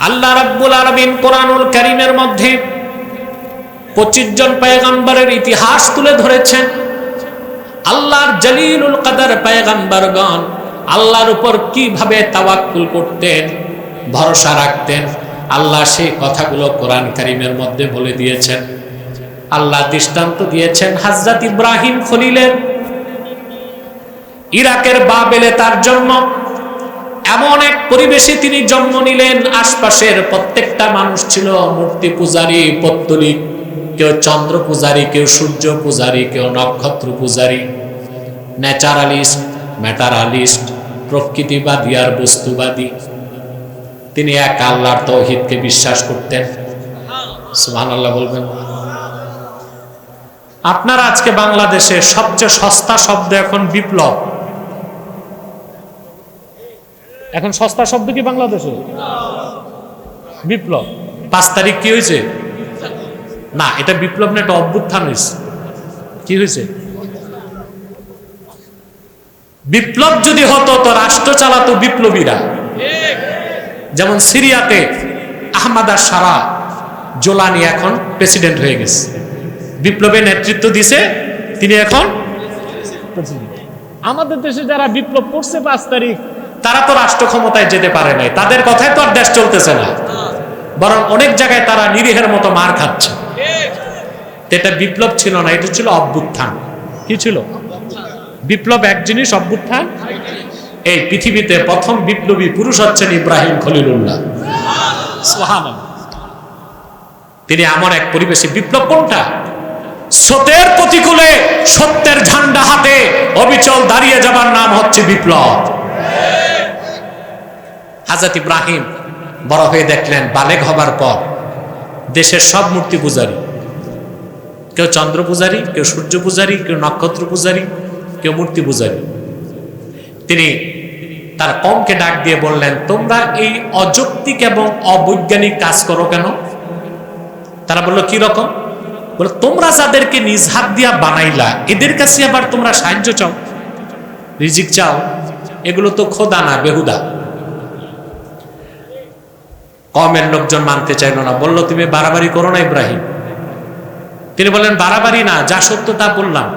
আল্লাহ রাব্বুল আলামিন কোরআনুল কারীমের মধ্যে পঁচিশ জন পয়গম্বরের ইতিহাস তুলে ধরেছেন। আল্লাহর জলিলুল কাদার পয়গম্বরগণ আল্লাহর উপর কীভাবে তাওয়াক্কুল করতেন, ভরসা রাখতেন, আল্লাহ সেই কথাগুলো কোরআন কারিমের মধ্যে বলে দিয়েছেন। আল্লাহ দৃষ্টান্ত দিয়েছেন হাজরত ইব্রাহিম খলিলের। ইরাকের বাবেলে তার জন্ম। এমন এক পরিবেশে তিনি জন্ম নিলেন, আশপাশের প্রত্যেকটা মানুষ ছিল মূর্তি পূজারী পত্তলিক কেউ চন্দ্র পূজারী, কেউ সূর্য পূজারী, কেউ নক্ষত্র পূজারী, ন্যাচারালিস্ট, ম্যাটারালিস্ট, প্রকৃতিবাদী আর বস্তুবাদী। তিনি এক আল্লাহর তৌহিদকে বিশ্বাস করতেন। সুবহান আল্লাহ বলবেন। আপনারা আজকে বাংলাদেশে সবচেয়ে সস্তা শব্দ এখন বিপ্লব। এখন সস্তা শব্দ কি বাংলাদেশে? বিপ্লব। পাঁচ তারিখ কি হয়েছে? না এটা বিপ্লব না এটা অভ্যুত্থান হয়েছে। কি হয়েছে? বিপ্লব যদি হতো তো রাষ্ট্র চালাতো বিপ্লবীরা। যেমন সিরিয়াতে আহমাদ আর সারা জোলানি এখন প্রেসিডেন্ট হয়ে গেছে। বিপ্লবের নেতৃত্ব দিছে তিনি এখন আমাদের দেশে যারা বিপ্লব করছে পাঁচ তারিখ তারা তো রাষ্ট্র ক্ষমতায় যেতে পারে নাই। তাদের কথায় তো আর দেশ চলতেছে না। বরং অনেক জায়গায় তারা নিরীহের মতো মার খাচ্ছে। এটা বিপ্লব ছিল না, এটা ছিল অভ্যুত্থান। কি ছিল? বিপ্লব এক জিনিস, অভ্যুত্থান? এই পৃথিবীতে প্রথম বিপ্লবী পুরুষ হচ্ছেন ইব্রাহিম খলিলুল্লাহ। তিনি এমন এক পরিবেশে। বিপ্লব কোনটা? সত্যের প্রতিকূলে সত্যের ঝান্ডা হাতে অবিচল দাঁড়িয়ে যাবার নাম হচ্ছে বিপ্লব। হাজরত ইব্রাহিম বড় হয়ে দেখলেন, বালেগ হবার পর দেশের সব মূর্তি পূজারী। কেউ চন্দ্র পূজারী, কেউ সূর্য পূজারী, কেউ নক্ষত্র পূজারী, কেউ মূর্তি পূজারী। তিনি তার কমকে ডাক দিয়ে বললেন, তোমরা এই অযৌক্তিক এবং অবৈজ্ঞানিক কাজ করো কেন? তারা বলল, কি রকম? বলে তোমরা যাদেরকে নিজ হাত দিয়া বানাইলা, এদের কাছে আবার তোমরা সাহায্য চাও। রিজিক চাও, এগুলো তো খোদা না, বেহুদা। কমের লোকজন মানতে চাইল না। বলল, তুমি বাড়াবাড়ি করো না, ইব্রাহিম। তিনি বললেন, বাড়াবাড়ি না, যা সত্য তা বললাম।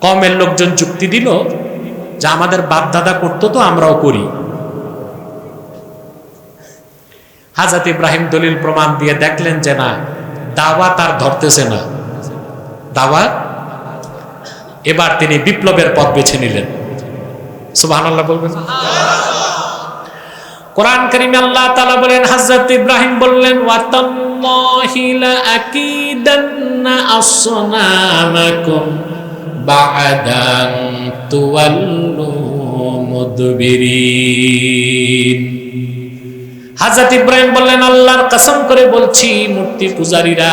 কমের লোকজন যুক্তি দিল যে, আমাদের বাপ দাদা করতো তো, আমরাও করি। হাজাত ইব্রাহিম দলিল প্রমাণ দিয়ে দেখলেন যে, না দাওয়া তার ধরতেছে না। দাওয়া এবার তিনি বিপ্লবের পথ বেছে নিলেন। সুবাহ বলবেন? কোরআন করিমে আল্লাহ তাআলা বলেন, হযরত ইব্রাহিম বললেন, ওয়াতাল্লাহি লা আকিদান্না আসনামাকুম বা'দান তুওয়াল্লু মুদবিরিন. ইব্রাহিম বললেন, আল্লাহর কসম করে বলছি, মূর্তি পূজারীরা,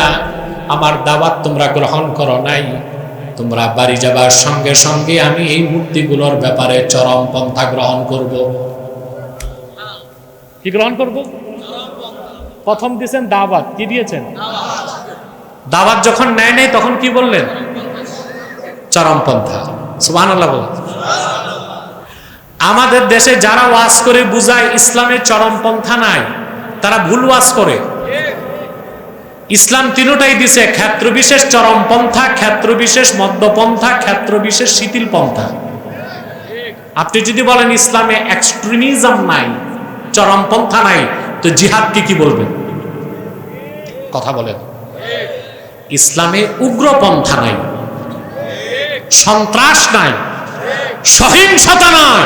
আমার দাওয়াত তোমরা গ্রহণ করো নাই। তোমরা বাড়ি যাবার সঙ্গে সঙ্গে আমি এই মূর্তিগুলোর ব্যাপারে চরম পন্থা গ্রহণ করব। কি গ্রহণ করব? প্রথম দিয়েছেন দাওয়াত, কি দিয়েছেন? দাওয়াত যখন নেয় নেই, তখন কি বললেন? চরমপন্থা সুবান আল্লাহ আমাদের দেশে যারা ওয়াজ করে বুঝায় ইসলামের চরমপন্থা নাই, তারা ভুল ওয়াজ করে। ইসলাম তিনটাই দিছে ক্ষেত্র বিশেষ চরমপন্থা ক্ষেত্র বিশেষ মধ্যপন্থা ক্ষেত্র বিশেষ শিথিল পন্থা। আপনি যদি বলেন ইসলামে এক্সট্রিমিজম নাই চরমপন্থা নাই, তো জিহাদকে কি বলবেন কথা বলেন। ইসলামে উগ্রপন্থা নাই, সন্ত্রাস নাই, সহিংসতা নাই,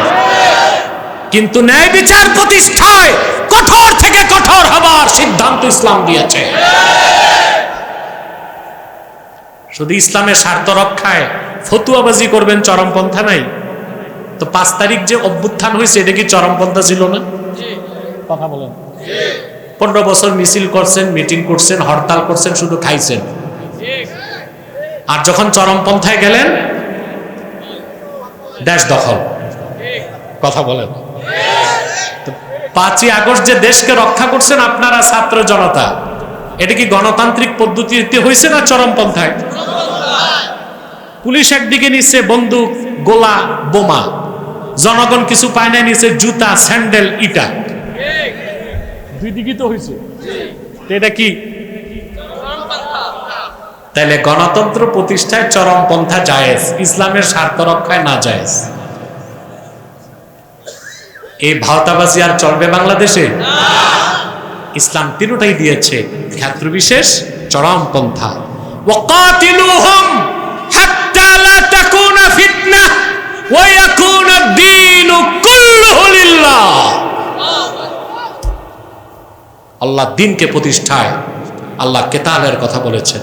কিন্তু ন্যায় বিচার প্রতিষ্ঠায় কঠোর থেকে কঠোর হবার সিদ্ধান্ত ইসলাম দিয়েছে। শুধু ইসলামের স্বার্থ রক্ষায় ফতুয়াবাজি করবেন চরমপন্থা নাই? তো পাঁচ তারিখ যে অভ্যুত্থান হয়েছে, এটা কি চরমপন্থা ছিল না? কথা বলেন। পনেরো বছর মিছিল করছেন, মিটিং করছেন, হরতাল করছেন, শুধু খাইছেন। আর যখন চরমপন্থায় গেলেন, দেশ দখল। কথা বলেন। পাঁচই আগস্ট যে দেশকে রক্ষা করছেন আপনারা ছাত্র জনতা, এটা কি গণতান্ত্রিক পদ্ধতিতে হয়েছে না চরমপন্থায়? পুলিশ একদিকে নিচ্ছে বন্দুক, গোলা, বোমা। জনগণ কিছু পায় না নিচে জুতা, স্যান্ডেল, ইটা। দুই হয়েছে এটা কি? তাহলে গণতন্ত্র প্রতিষ্ঠায় চরমপন্থা জায়েজ, ইসলামের স্বার্থ রক্ষায় না জায়েজ। এই ভাওতাবাজি আর চলবে বাংলাদেশে? ইসলাম তিনটাই দিয়েছে ক্ষেত্র বিশেষ চরমপন্থা। ওয়াকাতিলুহুম হাত্তা লা তাকুনা ফিতনা, ওয়া ইয়াকুনা দীনু কুল্লুহু লিল্লাহ। আল্লাহ দিনকে প্রতিষ্ঠায়, আল্লাহ কেতালের কথা বলেছেন।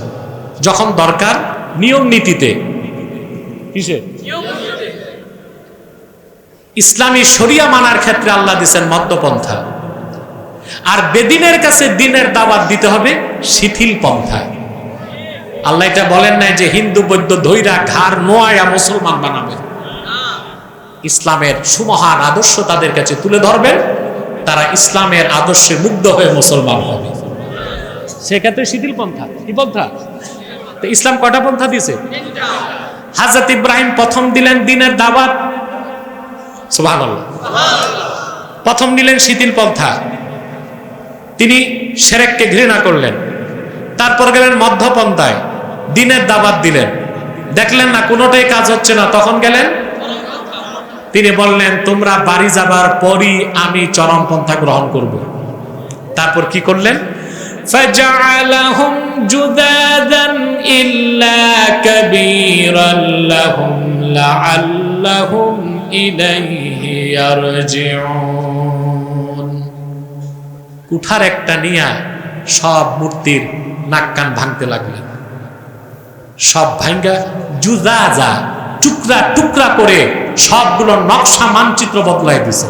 যখন দরকার, নিয়ম নীতিতে। ইসলামী শরিয়া মানার ক্ষেত্রে আল্লাহ দিচ্ছেন মদ্যপন্থা। আর বেদিনের কাছে দিনের দাওয়াত দিতে হবে শিথিল পন্থা আল্লাহ এটা বলেন নাই যে হিন্দু বৈদ্য ধৈরা ঘাড় নোয়ায়া মুসলমান বানাবেন ইসলামের সুমহান আদর্শ তাদের কাছে তুলে ধরবেন। তারা ইসলামের আদর্শে মুগ্ধ হয়ে মুসলমান হবে। সেক্ষেত্রে শিথিল পন্থা। কি পন্থা? তো ইসলাম কটা পন্থা দিছে হাজরত ইব্রাহিম প্রথম দিলেন দিনের সুবহানাল্লাহ। প্রথম দিলেন শিথিল পন্থা। তিনি সেরেককে ঘৃণা করলেন। তারপর গেলেন মধ্যপন্থায়। দিনের দাবাত দিলেন। দেখলেন না কোনোটাই কাজ হচ্ছে না। তখন গেলেন তিনি বললেন তোমরা বাড়ি যাবার পরই আমি চরমপন্থা গ্রহণ করব তারপর কি করলেন فجعلهم جذاذا إلا كبيرا لهم لعلهم إليه يرجعون কুঠার একটা নিয়া সব মূর্তির নাক কান ভাঙতে লাগলেন সব ভাঙ্গা জুজাজা টুকরা টুকরা করে সবগুলো নকশা মানচিত্র বদলাই দিছে।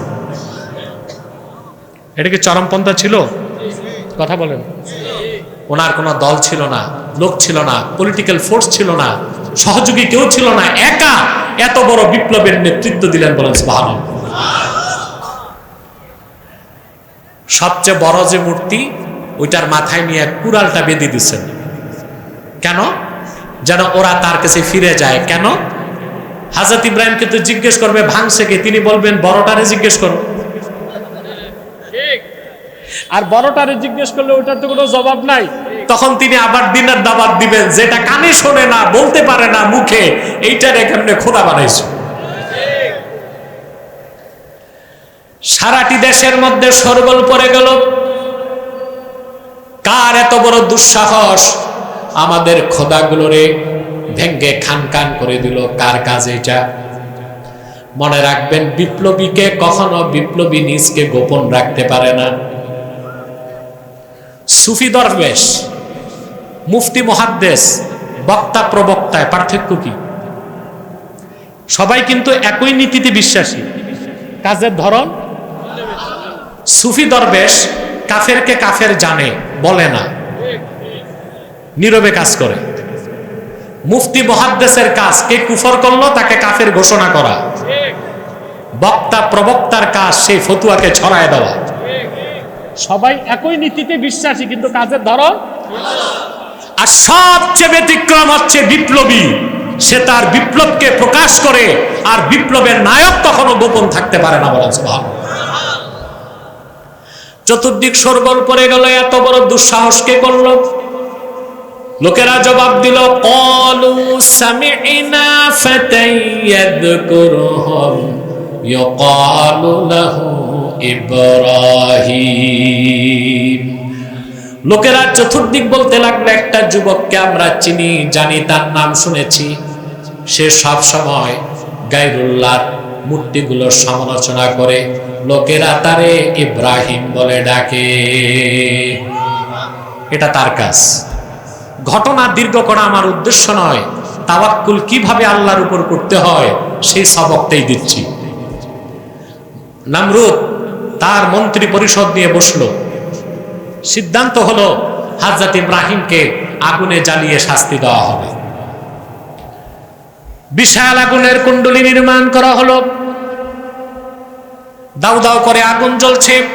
এটা কি চরমপন্থা ছিল? কথা বলেন। ওনার কোনো দল ছিল না লোক ছিল না পলিটিক্যাল ফোর্স ছিল না সহযোগী কেউ ছিল না একা এত বড় বিপ্লবের নেতৃত্ব দিলেন বলেন সুবহানাল্লাহ। সবচেয়ে বড় যে মূর্তি ওইটার মাথায় নিয়ে কুড়ালটা বেঁধে দিচ্ছেন কেন? যেন ওরা তার কাছে ফিরে যায়। কেন? হাজরত ইব্রাহিমকে তো জিজ্ঞেস করবে ভাঙছে কে? তিনি বলবেন বড়টারে জিজ্ঞেস করো। আর বড়টারে জিজ্ঞেস করলে ওটার তো কোনো জবাব নাই। তখন তিনি আবার দিনের দাবাত দিবেন যেটা কানে শোনে না বলতে পারে না মুখে এইটার এখানে খোদা বানাইছে? সারাটি দেশের মধ্যে সরগোল পড়ে গেল। কার এত বড় দুঃসাহস? আমাদের খোদাগুলোরে ভেঙ্গে খান খান করে দিল কার কাজ এটা? মনে রাখবেন, বিপ্লবীকে কখনো বিপ্লবী নিজকে গোপন রাখতে পারে না। সুফি দরবেশ, মুফতি মহাদ্দেশ, বক্তা প্রবক্তায় পার্থক্য কি? সবাই কিন্তু একই নীতিতে বিশ্বাসী। কাজের ধরন? সুফি দরবেশ কাফেরকে কাফের জানে, বলে না। নীরবে কাজ করে। মুফতি মহাদ্দেশের কাজ কে কুফর করল তাকে কাফের ঘোষণা করা। বক্তা প্রবক্তার কাজ সেই ফতুয়াকে ছড়ায় দেওয়া। সবাই একই নীতিতে বিশ্বাসী কিন্তু কাজের ধরন? আর সবচেয়ে ব্যতিক্রম হচ্ছে বিপ্লবী। সে তার বিপ্লবকে প্রকাশ করে আর বিপ্লবের নায়ক কখনো গোপন থাকতে পারে না বলেন চতুর্দিক সরগোল পড়ে গেল এত বড় দুঃসাহস কে করল? লোকেরা জবাব দিল, কলু সামি'না লোকেরা চতুর্দিক বলতে লাগল, একটা যুবককে আমরা চিনি, জানি, তার নাম শুনেছি। সে সব সময় গাইরুল্লাহর মূর্তিগুলোর সমালোচনা করে, লোকেরা তারে ইব্রাহিম বলে ডাকে। এটা তার কাজ। ঘটনা দীর্ঘ করা আমার উদ্দেশ্য নয়। তাওয়াক্কুল কীভাবে আল্লাহর উপর করতে হয়, সেই সবকটাই দিচ্ছি। নামরুদ তার মন্ত্রী পরিষদ নিয়ে বসল। সিদ্ধান্ত হলো, হাজরত ইব্রাহিমকে আগুনে জ্বালিয়ে শাস্তি দেওয়া হবে। বিশাল আগুনের কুণ্ডলী নির্মাণ করা হলো। দাউ দাউ করে আগুন জ্বলছে।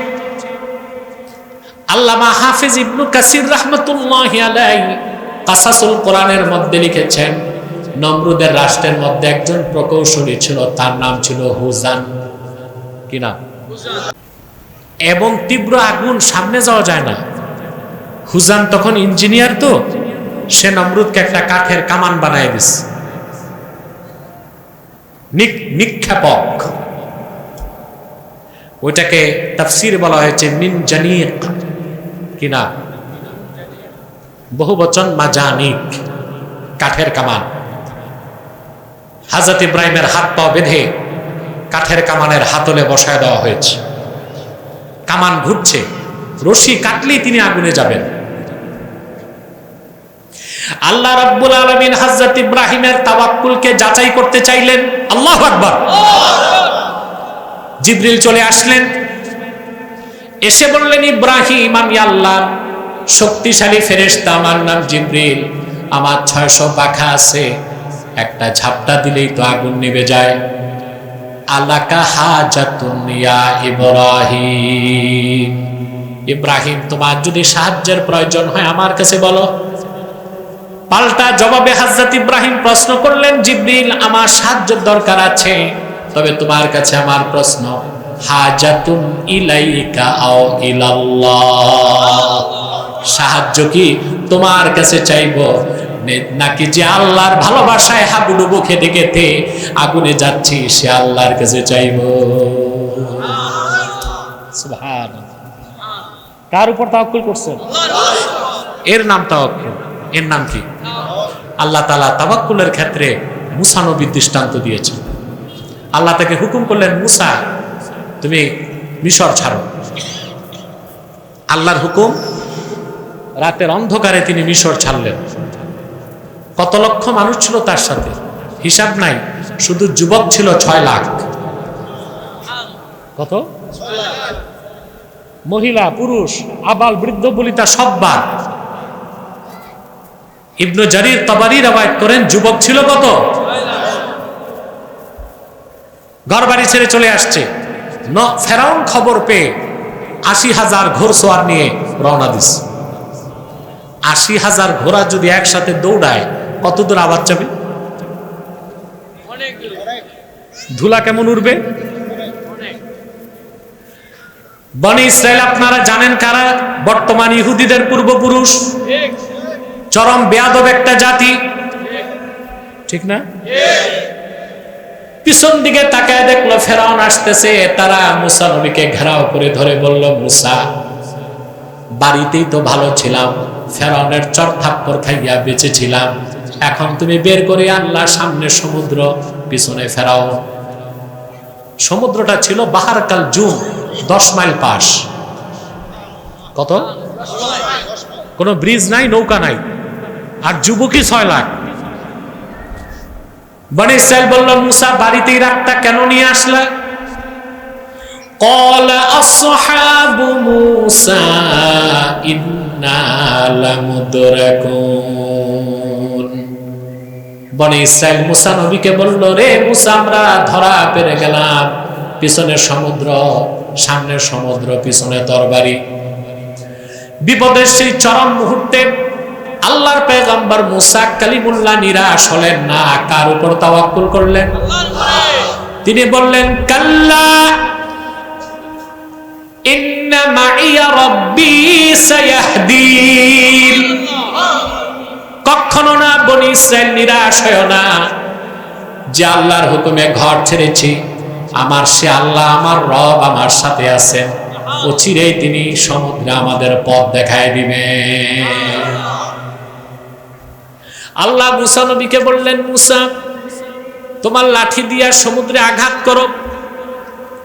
আল্লামা হাফিজ ইবনু কাসির রহমতুল্লাহ আলাই কাসাসুল কোরআনের মধ্যে লিখেছেন, নমরুদের রাষ্ট্রের মধ্যে একজন প্রকৌশলী ছিল, তার নাম ছিল হুজান। কি এবং তীব্র আগুন সামনে যাওয়া যায় না। হুজান তখন ইঞ্জিনিয়ার তো, সে নমরুদকে একটা কাঠের কামান বানায় দিস। নিক্ষেপক। ওইটাকে তাফসির বলা হয়েছে মিন জানিক। কিনা বহু বচন মাজানিক, কাঠের কামান। হাজরত ইব্রাহিমের হাত পা বেঁধে কাঠের কামানের হাতলে বসায় দেওয়া হয়েছে। কামান ঘুরছে, রশি কাটলেই তিনি আগুনে যাবেন। আল্লাহ রাব্বুল আলামিন হযরত ইব্রাহিমের তাওয়াক্কুলকে যাচাই করতে চাইলেন। আল্লাহু আকবার। জিবরিল চলে আসলেন। এসে বললেন, ইব্রাহিম, আমি আল্লাহ শক্তিশালী ফেরেশতা আমার নাম জিবরিল। আমার ছয়শো পাখা আছে। একটা ঝাপটা দিলেই তো আগুন নিভে যায়। আলাকা হাজাতুন ইয়া ইব্রাহিম। ইব্রাহিম, তোমার যদি সাহায্যের প্রয়োজন হয় আমার কাছে বলো। পাল্টা জবাবে হাজরত ইব্রাহিম প্রশ্ন করলেন, জিব্রিল, আমার সাহায্যের দরকার আছে। তবে তোমার কাছে আমার প্রশ্ন, হাজাতুন ইলাইকা আও ইলাল্লাহ। সাহায্য কি তোমার কাছে চাইব? নাকি যে আল্লাহর ভালোবাসায় হাবুডুবু খেতে খেতে আগুনে যাচ্ছি, সে আল্লাহর কাছে চাইব। কার উপর তাওয়াক্কুল করছেন? এর নাম তাওয়াক্কুল। এর নাম কি? আল্লাহ তালা তাবাক্কুলের ক্ষেত্রে মুসা নবীর দৃষ্টান্ত দিয়েছেন। আল্লাহ তাকে হুকুম করলেন, মুসা, তুমি মিশর ছাড়ো। আল্লাহর হুকুম রাতের অন্ধকারে তিনি মিশর ছাড়লেন। কত লক্ষ মানুষ ছিল তার সাথে? হিসাব নাই, শুধু যুবক ছিল ছয় লাখ। কত? মহিলা, পুরুষ, আবাল, বৃদ্ধ, বলিতা, সব ইবনু জারির তবারি রবায়ত করেন, যুবক ছিল কত? ঘর বাড়ি ছেড়ে চলে আসছে। ফেরাউন খবর পেয়ে আশি হাজার ঘোর সোয়ার নিয়ে রওনা দিস আশি হাজার ঘোড়া যদি একসাথে দৌড়ায়, কত দূর আবার যাবে? ধুলা কেমন উঠবে বনি ইসরায়েল, আপনারা জানেন কারা? বর্তমান ইহুদিদের পূর্বপুরুষ। চরম বেয়াদব একটা জাতি। ঠিক না? পিছন দিকে তাকায় দেখল, ফেরাউন আসতেছে, তারা মুসা নবীকে ঘেরাও করে ধরে বলল, মুসা, বাড়িতেই তো ভালো ছিলাম। ফেরাউনের চর থাপ্পর খাইয়া বেঁচে ছিলাম এখন তুমি বের করে আনলা সামনে সমুদ্র পিছনে ফেরাও সমুদ্রটা ছিল বাহারকাল জুন দশ মাইল পাশ কত কোনো ব্রিজ নাই নৌকা নাই আর যুবকই ছয় লাখ বনি ইসরাইল বলল মুসা বাড়িতেই রাখতা কেন নিয়ে আসলা قال أصحاب موسى সামনে সমুদ্র, পিছনে তরবারি। বিপদের সেই চরম মুহূর্তে আল্লাহর পেগম্বর মুসা কালিমুল্লাহ নিরাশ হলেন না, কার উপর তাওয়াক্কুল করলেন? তিনি বললেন, কাল্লা, ইন্না মাইয়া রব সায়াহদিন। কখনো না বনি ইসরায়েল নিরাশ হয় না যে আল্লাহর হুকুমে ঘর ছেড়েছি। আমার সে আল্লাহ, আমার রব আমার সাথে আছেন। অচিরেই তিনি সমুদ্রে আমাদের পথ দেখায় দিবে আল্লাহ মুসা নবীকে বললেন, মুসা, তোমার লাঠি দিয়া সমুদ্রে আঘাত করো।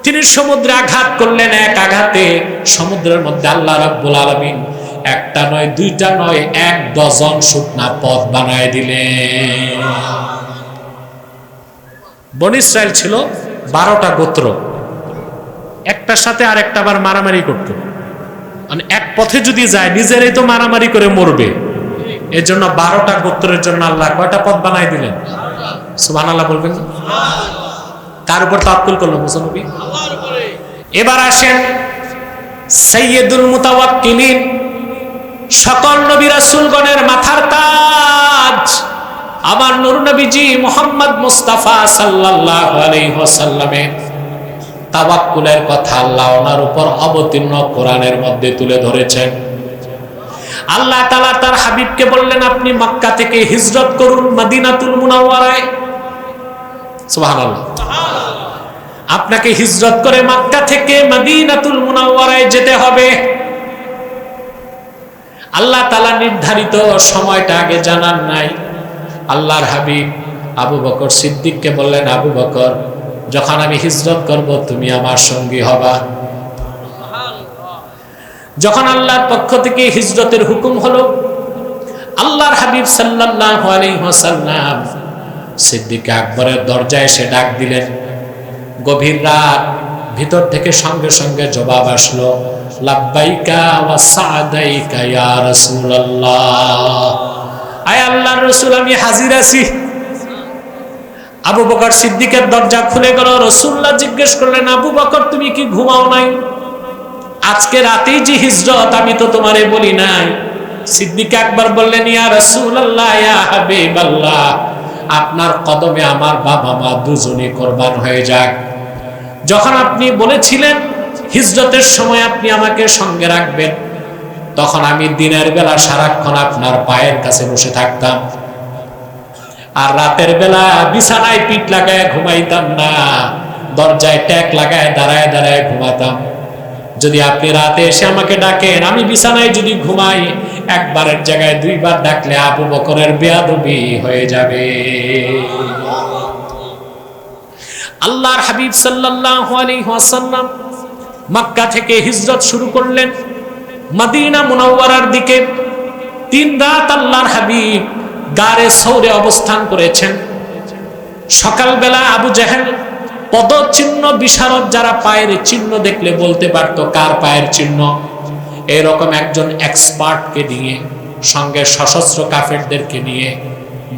তিনি সমুদ্রে আঘাত করলেন এক আঘাতে। সমুদ্রের মধ্যে আল্লাহ রাব্বুল আলামিন একটা নয়, দুইটা নয়, এক ডজন শুকনা পথ বানায় দিলেন। বন ইসরায়েল ছিল বারোটা গোত্র। একটার সাথে আর একটা বার মারামারি করত। মানে এক পথে যদি যায়, নিজেরাই তো মারামারি করে মরবে। এর জন্য বারোটা গোত্রের জন্য আল্লাহ কয়টা পথ বানাই দিলেন? সুবান আল্লাহ বলবেন? কার উপর তাপ্কুল করল মুসানবী? এবার আসেন সৈয়দুল মুতাওয়াক্কিলিন, সকল নবী রাসূলগণের মাথার তাজ। আমার নূর নবীজি মোহাম্মদ মুস্তাফা সাল্লাল্লাহু আলাইহি ওয়াসাল্লামের তাওয়াক্কুলের কথা আল্লাহ ওনার উপর অবতীর্ণ কোরআনের মধ্যে তুলে ধরেছেন। আল্লাহ তালা তার হাবিবকে বললেন, আপনি মক্কা থেকে হিজরত করুন মদিনাতুল মুনাওয়ারায়। সুবহানাল্লাহ। আপনাকে হিজরত করে মক্কা থেকে মদিনাতুল মুনাওয়ারায় যেতে হবে। আল্লাহ তালা নির্ধারিত সময়টা আগে জানান নাই। আল্লাহর হাবিব আবু বকর সিদ্দিককে বললেন, আবু বকর, যখন আমি হিজরত করব, তুমি আমার সঙ্গী হবা। যখন আল্লাহর পক্ষ থেকে হিজরতের হুকুম হলো, আল্লাহর হাবিব আলাইহি ওয়াসাল্লাম সিদ্দিক আকবরের দরজায় এসে ডাক দিলেন গভীর রাত, ভিতর থেকে সঙ্গে সঙ্গে জবাব আসলো আমি হাজির আছি। আবু দরজা খুলে রসুল্লাহ জিজ্ঞেস করলেন, আবু বকর, তুমি কি ঘুমাও নাই? আজকে রাতেই যে হিজরত, আমি তো তোমারে বলি নাই। সিদ্দিক একবার বললেন ইয়া হাবিবাল্লাহ। আপনার কদমে আমার বাবা মা দুজনে কোরবান হয়ে যাক। যখন আপনি বলেছিলেন, হিজরতের সময় আপনি আমাকে সঙ্গে রাখবেন, তখন আমি দিনের বেলা সারাক্ষণ আপনার পায়ের কাছে বসে থাকতাম। আর রাতের বেলা বিছানায় পিঠ লাগায় ঘুমাইতাম না, দরজায় ট্যাক লাগায় দাঁড়ায় দাঁড়ায় ঘুমাতাম। যদি আপনি রাতে এসে আমাকে ডাকেন, আমি বিছানায় যদি ঘুমাই একবারের জায়গায় দুইবার ডাকলে আবু বকরের বেয়াদবি হয়ে যাবে। আল্লাহর হাবিব সাল্লাল্লাহু আলাইহি ওয়াসাল্লাম মক্কা থেকে হিজরত শুরু করলেন মদিনা মুনাওয়ারার দিকে। তিন রাত আল্লাহর হাবিব গারে সৌরে অবস্থান করেছেন। সকালবেলা আবু জাহেল পদচিহ্ন বিশারদ যারা পায়ের চিহ্ন দেখলে বলতে পারত, কার পায়ের চিহ্ন? এরকম একজন এক্সপার্টকে নিয়ে, সঙ্গে সশস্ত্র কাফেরদেরকে নিয়ে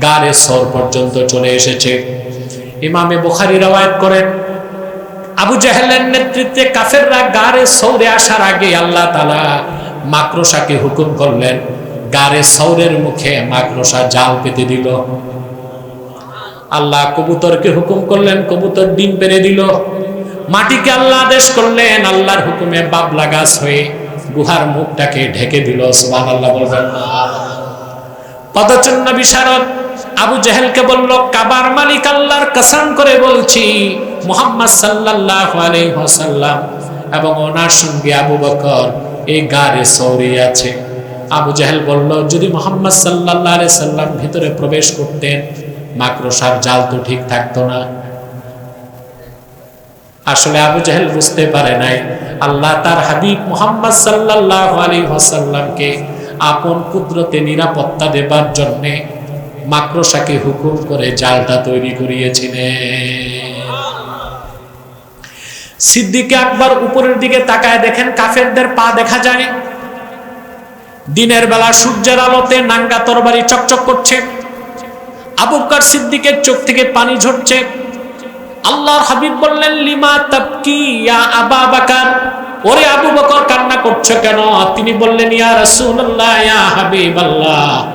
গারে সৌর পর্যন্ত চলে এসেছে। ইমামে বুখারি রওয়ায়ত করেন, আবু জাহেলের নেতৃত্বে কাফেররা গারে সৌরে আসার আগে আল্লাহ তালা মাকড়সাকে হুকুম করলেন, গারে সৌরের মুখে মাকড়সা জাল পেতে দিল। আল্লাহ কবুতরকে হুকুম করলেন, কবুতর ডিম পেরে দিল। মাটিকে আল্লাহ আদেশ করলেন, আল্লাহর হুকুমে বাবলা গাছ হয়ে গুহার মুখটাকে ঢেকে দিল সুবহান আল্লাহ বলবেন পদচন্ন বিশারদ আবু জাহেলকে বলল, কাবার মালিক আল্লাহর কসম করে বলছি, মোহাম্মদ সাল্লাল্লাহু আলাইহি ওয়াসাল্লাম এবং ওনার সঙ্গে আবু বকর এই গারে সৌরি আছে। আবু জাহেল বলল, যদি মোহাম্মদ আলাইহি সাল্লাম ভিতরে প্রবেশ করতেন, মাকড়সার জাল তো ঠিক থাকতো না। আসলে আবু জাহেল বুঝতে পারে নাই, আল্লাহ তার হাবিব মোহাম্মদ সাল্লাল্লাহু আলী ওয়াসাল্লামকে আপন কুদরতে নিরাপত্তা দেবার জন্যে মাকড়সাকে হুকুম করে জালটা তৈরি করিয়েছিলেন। সিদ্দিকে আকবর উপরের দিকে তাকায় দেখেন কাফেরদের পা দেখা যায়। দিনের বেলা সূর্যের আলোতে নাঙ্গা তরবারি চকচক করছে। আবুকার সিদ্দিকের চোখ থেকে পানি ঝরছে। আল্লাহর হাবিব বললেন, লিমা তাবকি ইয়া আবা বাকার? ওরে আবু বকর কান্না করছ কেন? তিনি বললেন, ইয়া রাসূলুল্লাহ, ইয়া হাবিবাল্লাহ,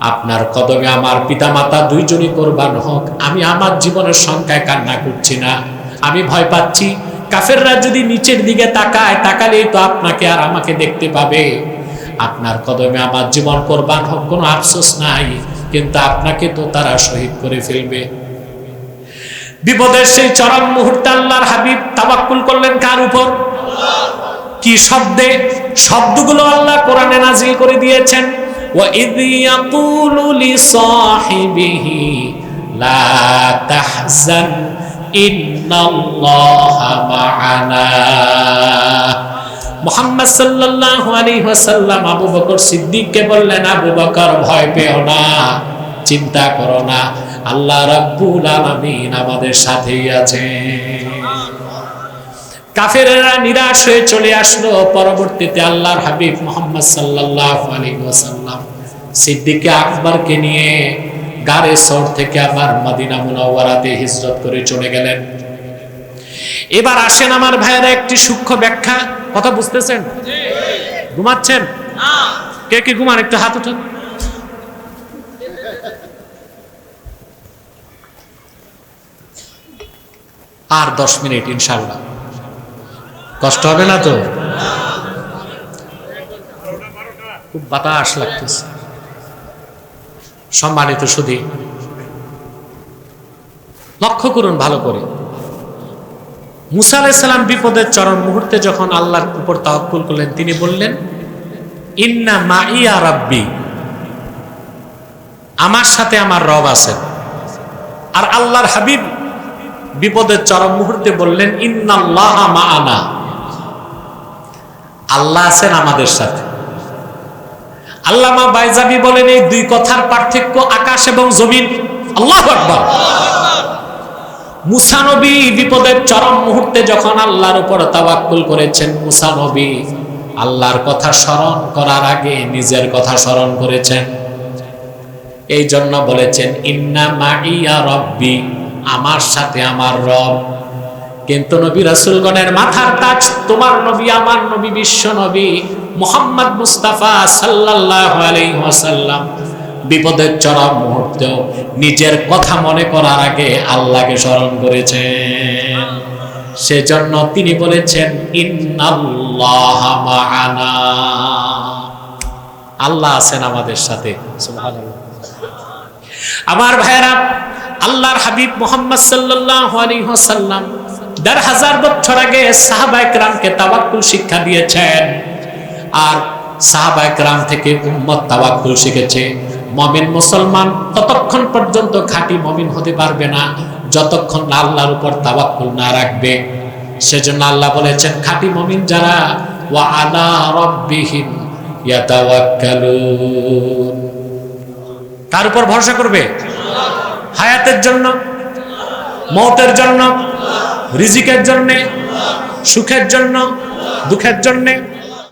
আপনার কদমে আমার পিতামাতা দুইজনই কোরবান হোক। আমি আমার জীবনের সংখ্যায় কান্না করছি না। আমি ভয় পাচ্ছি। কাফেররা যদি নিচের দিকে তাকায়, তাকালেই তো আপনাকে আর আমাকে দেখতে পাবে। আপনার কদমে আমার জীবন কোরবান হোক, কোনো আফসোস নাই। কিন্তু আপনাকে তো তারা শহীদ করে ফেলবে। বিপদের সেই চরম মুহূর্তে আল্লাহর হাবিব তাবাক্কুল করলেন কার উপর কি শব্দে শব্দগুলো আল্লাহ কোরআনে নাজিল করে দিয়েছেন وَإِذْ يَقُولُ لِصَاحِبِهِ لَا تَحْزَنْ إِنَّ اللَّهَ مَعَنَا মোহাম্মদ সাল্লাল্লাহু আলাইহি ওয়াসাল্লাম আবু বকর সিদ্দিককে বললেন আবু বকর ভয় পেও না চিন্তা করো না আল্লাহ রাব্বুল আলামিন আমাদের সাথেই আছেন। কাফেরেরা নিরাশ হয়ে চলে আসলো। পরবর্তীতে আল্লাহর হাবিব মোহাম্মদ সাল্লাল্লাহু আলাইহি ওয়াসাল্লাম সিদ্দিকে আকবরকে নিয়ে গারে সর থেকে আবার মদিনা মুনাওয়ারাতে হিজরত করে চলে গেলেন। এবার আসেন আমার ভাইয়েরা একটি সূক্ষ্ম ব্যাখ্যা। কথা বুঝতেছেন? ঘুমাচ্ছেন? কে কি ঘুমান? একটু হাত উঠান। আর দশ মিনিট, ইনশাল্লাহ। কষ্ট হবে না তো? খুব বাতাস লাগতেছে। সম্মানিত সুধী, লক্ষ্য করুন ভালো করে। মুসা আলাইসাল্লাম বিপদের চরম মুহূর্তে যখন আল্লাহর উপর তাওয়াক্কুল করলেন, তিনি বললেন, ইন্না মা ইয়া রাব্বি, আমার সাথে আমার রব আছেন। আর আল্লাহর হাবিব বিপদের চরম মুহূর্তে বললেন, ইন্নাল্লাহ আল্লাহ আছেন আমাদের সাথে। আল্লামা বাইজাবি বলেন, এই দুই কথার পার্থক্য আকাশ এবং জমিন। আল্লাহ মুসানবী বিপদের চরম মুহূর্তে যখন আল্লাহর উপর তাওয়াক্কুল করেছেন মুসানবী আল্লাহর কথা স্মরণ করার আগে নিজের কথা স্মরণ করেছেন। এই জন্য বলেছেন, ইন্না মাইয়া আমার সাথে আমার রব। কিন্তু নবী রাসূলগণের মাথার তাজ, তোমার নবী, আমার নবী, বিশ্ব নবী মোহাম্মদ মুস্তাফা সাল্লাল্লাহু আলাইহি বিপদের চড়া মুহূর্তেও নিজের কথা মনে করার আগে আল্লাহকে স্মরণ করেছেন। সেজন্য তিনি বলেছেন, ইন্নাল্লাহ মা'ানা আল্লাহ আছেন আমাদের সাথে। আমার ভাইরা আল্লাহর হাবিব মোহাম্মদ সাল্লাল্লাহু আলাইহি ওয়াসাল্লাম দেড় হাজার বছর আগে সাহাবা একরামকে তাওয়াক্কুল শিক্ষা দিয়েছেন। আর সাহাবা একরাম থেকে উম্মত তাওয়াক্কুল শিখেছে। মমিন মুসলমান ততক্ষণ পর্যন্ত খাঁটি মমিন হতে পারবে না, যতক্ষণ আল্লাহর উপর তাওয়াক্কুল না রাখবে। সেজন্য আল্লাহ বলেছেন, খাঁটি মমিন যারা, ওয়া আলা ইয়াতাওয়াক্কালুন। তার উপর ভরসা করবে? হায়াতের জন্য মতের জন্য রিজিকের জন্যে সুখের জন্য দুঃখের জন্যে।